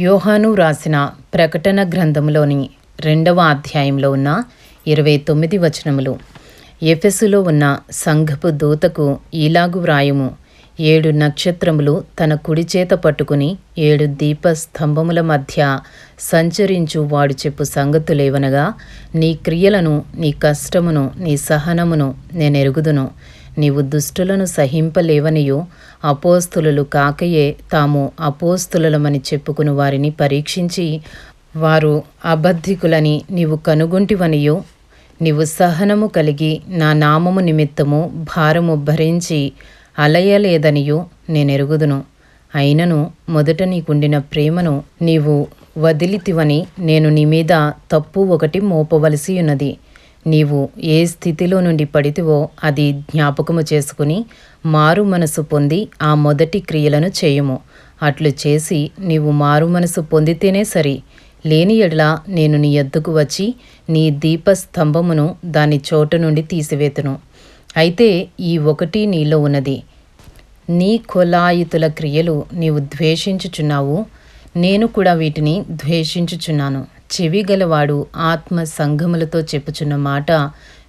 యోహాను రాసిన ప్రకటన గ్రంథంలోని రెండవ అధ్యాయంలో ఉన్న ఇరవై తొమ్మిది వచనములు. ఎఫెసులో ఉన్న సంఘపు దూతకు ఈలాగు వ్రాయము. ఏడు నక్షత్రములు తన కుడి చేత పట్టుకుని ఏడు దీప స్తంభముల మధ్య సంచరించు వాడు చెప్పు సంగతులేవనగా నీ క్రియలను నీ కష్టమును నీ సహనమును నేనెరుగుదును. నీవు దుష్టులను సహింపలేవనియో అపోస్తులు కాకయే తాము అపోస్తులమని చెప్పుకుని వారిని పరీక్షించి వారు అబద్ధికులని నీవు కనుగొంటివనియో. నీవు సహనము కలిగి నా నామము నిమిత్తము భారము భరించి అలయలేదనియో నేనెరుగుదును. అయినను మొదట నీకుండిన ప్రేమను నీవు వదిలితివని నేను నీ మీద తప్పు ఒకటి మోపవలసి ఉన్నది నీవు ఏ స్థితిలో నుండి పడితివో అది జ్ఞాపకము చేసుకుని మారు మనసు పొంది ఆ మొదటి క్రియలను చేయుము. అట్లు చేసి నీవు మారు మనసు పొందితేనే సరి. లేని ఎడల నేను నీ ఎద్దుకు వచ్చి నీ దీపస్తంభమును దాని చోట నుండి తీసివేతును. అయితే ఈ ఒకటి నీలో ఉన్నది. నీ కొలాయితుల క్రియలు నీవు ద్వేషించుచున్నావు. నేను కూడా వీటిని ద్వేషించుచున్నాను. చెవి గలవాడు ఆత్మ సంఘములతో చెప్పుచున్న మాట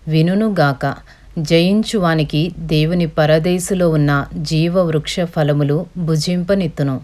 వినునుగాక జయించువానికి దేవుని పరదేశులో ఉన్న జీవ వృక్ష ఫలములు భుజింపనిత్తును.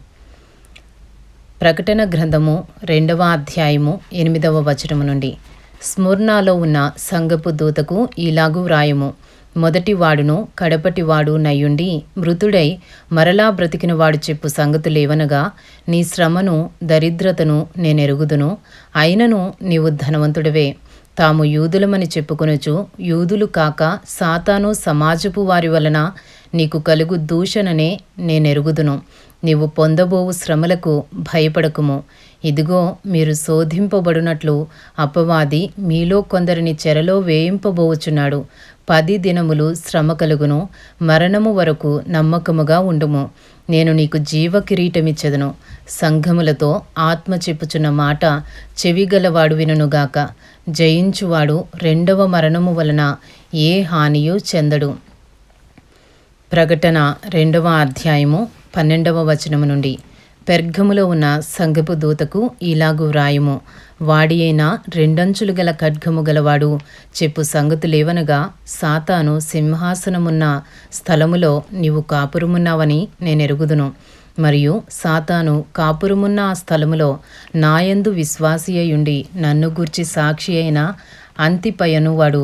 ప్రకటన గ్రంథము రెండవ అధ్యాయము ఎనిమిదవ వచనము నుండి. స్ముర్నాలో ఉన్న సంగపు దూతకు ఇలాగు వ్రాయము. మొదటి వాడును కడపటి వాడు నయ్యుండి మృతుడై మరలా బ్రతికిన వాడు చెప్పు సంగతులేవనగా నీ శ్రమను దరిద్రతను నేనెరుగుదును అయినను నీవు ధనవంతుడవే. తాము యూదులమని చెప్పుకొనుచు యూదులు కాక సాతాను సమాజపు వారి వలన నీకు కలుగు దూషణనే నేనెరుగుదును. నీవు పొందబోవు శ్రమలకు భయపడకుము. ఇదిగో మీరు శోధింపబడినట్లు అపవాది మీలో కొందరిని చెరలో వేయింపబోచున్నాడు. పది దినములు శ్రమ కలుగును. మరణము వరకు నమ్మకముగా ఉండుము. నేను నీకు జీవ కిరీటమిచ్చెదను సంఘములతో ఆత్మ చెప్పుచున్న మాట చెవిగలవాడు వినుగాక జయించువాడు రెండవ మరణము వలన ఏ హానియు చెందడు. ప్రకటన రెండవ అధ్యాయము పన్నెండవ వచనము నుండి. పెర్గములో ఉన్న సంగపు దూతకు ఇలాగు వ్రాయము. వాడి అయిన రెండంచులు గల ఖడ్గము గలవాడు చెప్పు సంగతులేవనగా సాతాను సింహాసనమున్న స్థలములో నీవు కాపురమున్నావని నేనెరుగుదును. మరియు సాతాను కాపురమున్న ఆ స్థలములో నాయందు విశ్వాసి అయుండి నన్ను గూర్చి సాక్షి అయిన అంతిపయను వాడు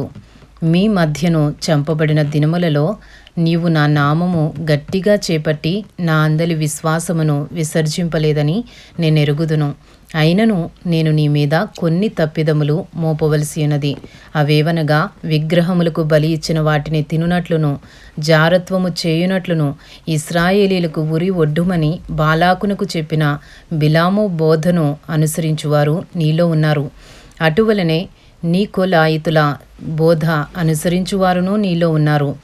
మీ మధ్యను చంపబడిన దినములలో నీవు నా నామము గట్టిగా చేపట్టి నా అందలి విశ్వాసమును విసర్జింపలేదని నేను ఎరుగుదును అయినను నేను నీ మీద కొన్ని తప్పిదములు మోపవలసి ఉన్నది. అవేవనగా విగ్రహములకు బలి ఇచ్చిన వాటిని తినునట్లును జారత్వము చేయునట్లును ఇస్రాయేలీలకు ఉరి ఒడ్డుమని బాలాకునకు చెప్పిన బిలాము బోధను అనుసరించువారు నీలో ఉన్నారు. అటువలనే నీకులాయితుల బోధ అనుసరించువారును నీలో ఉన్నారు.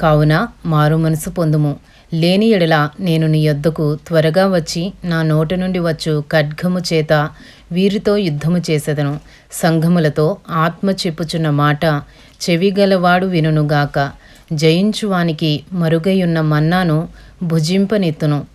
కావున మారు మనసు పొందుము. లేని ఎడల నేను నీ యొద్దకు త్వరగా వచ్చి నా నోట నుండి వచ్చు ఖడ్గము చేత వీరితో యుద్ధము చేసేదను. సంఘములతో ఆత్మ చెప్పుచున్న మాట చెవిగలవాడు వినుగాక జయించువానికి మరుగయున్న మన్నాను భుజింపనెత్తును.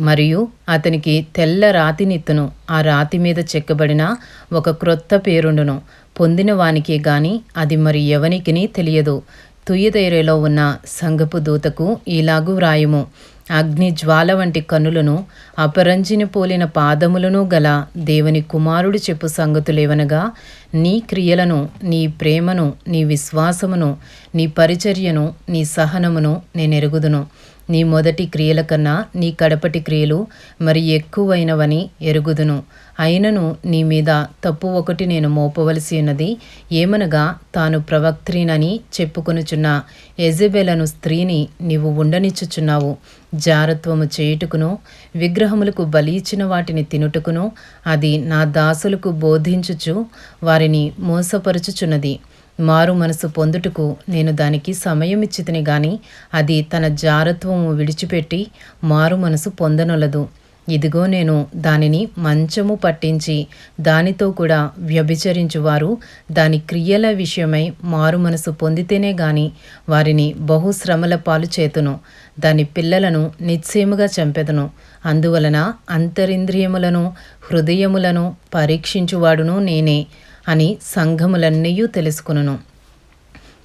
మరియు అతనికి తెల్ల రాతినిత్తును ఆ రాతి మీద చెక్కబడిన ఒక క్రొత్త పేరుండును. పొందిన వానికి గాని అది మరి ఎవనికిని తెలియదు. తుయ్యదైరేలో ఉన్న సంగపు దూతకు ఇలాగు వ్రాయము. అగ్ని జ్వాల వంటి కనులను అపరంజిని పోలిన పాదములను గల దేవుని కుమారుడు చెప్పు సంగతులేవనగా నీ క్రియలను నీ ప్రేమను నీ విశ్వాసమును నీ పరిచర్యను నీ సహనమును నేనెరుగుదును. నీ మొదటి క్రియల కన్నా నీ కడపటి క్రియలు మరి ఎక్కువైనవని ఎరుగుదును. అయినను నీ మీద తప్పు ఒకటి నేను మోపవలసి ఉన్నది. ఏమనగా తాను ప్రవక్త్రినని చెప్పుకొనుచున్న. ఎజబెలను స్త్రీని నీవు ఉండనిచ్చుచున్నావు. జారత్వము చేయుటకును విగ్రహములకు బలి ఇచ్చిన వాటిని తినుటకును అది నా దాసులకు బోధించుచు వారిని మోసపరుచుచున్నది. మారు మనసు పొందుటకు నేను దానికి సమయం ఇచ్చితిని గాని అది తన జారత్వము విడిచిపెట్టి మారు మనసు పొందనొలదు. ఇదిగో నేను దానిని మంచము పట్టించి దానితో కూడా వ్యభిచరించువారు. దాని క్రియల విషయమై మారు మనసు పొందితేనే గాని వారిని బహుశ్రమల పాలు చేతును. దాని పిల్లలను నిశ్చయముగా చంపెదను. అందువలన అంతరింద్రియములను హృదయములను పరీక్షించువాడును నేనే. అని సంఘములన్నీ తెలుసుకును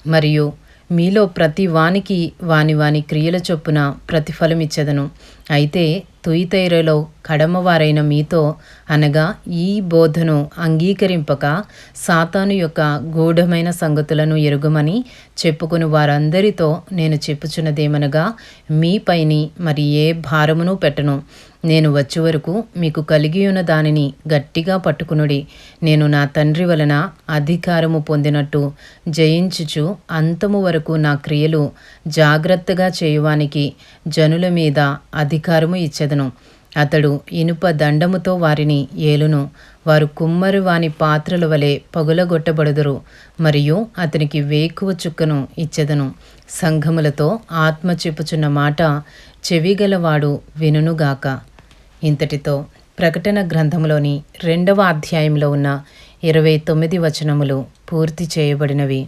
మరియు మీలో ప్రతి వానికి వాని వాని క్రియల చొప్పున ప్రతిఫలమిచ్చెదను. అయితే తుయితైరలో కడమవారైన మీతో అనగా ఈ బోధను అంగీకరింపక సాతాను యొక్క గూఢమైన సంగతులను ఎరుగమని చెప్పుకుని వారందరితో నేను చెప్పుచున్నదేమనగా మీపైని మరి ఏ భారమును పెట్టను. నేను వచ్చే వరకు మీకు కలిగి ఉన్న దానిని గట్టిగా పట్టుకునుడి. నేను నా తండ్రి వలన అధికారము పొందినట్టు జయించుచు అంతము వరకు నా క్రియలు జాగ్రత్తగా చేయువానికి జనుల మీద అధికారము ఇచ్చెదను. అతడు ఇనుప దండముతో వారిని ఏలును. వారు కుమ్మరు వాని పాత్రల వలె పగులగొట్టబడుదురు. మరియు అతనికి వేకువ చుక్కను ఇచ్చెదను. సంఘములతో ఆత్మ చెప్పుచున్న మాట చెవిగలవాడు వినుగాక ఇంతటితో ప్రకటన గ్రంథంలోని రెండవ అధ్యాయంలో ఉన్న ఇరవై తొమ్మిది వచనములు పూర్తి చేయబడినవి.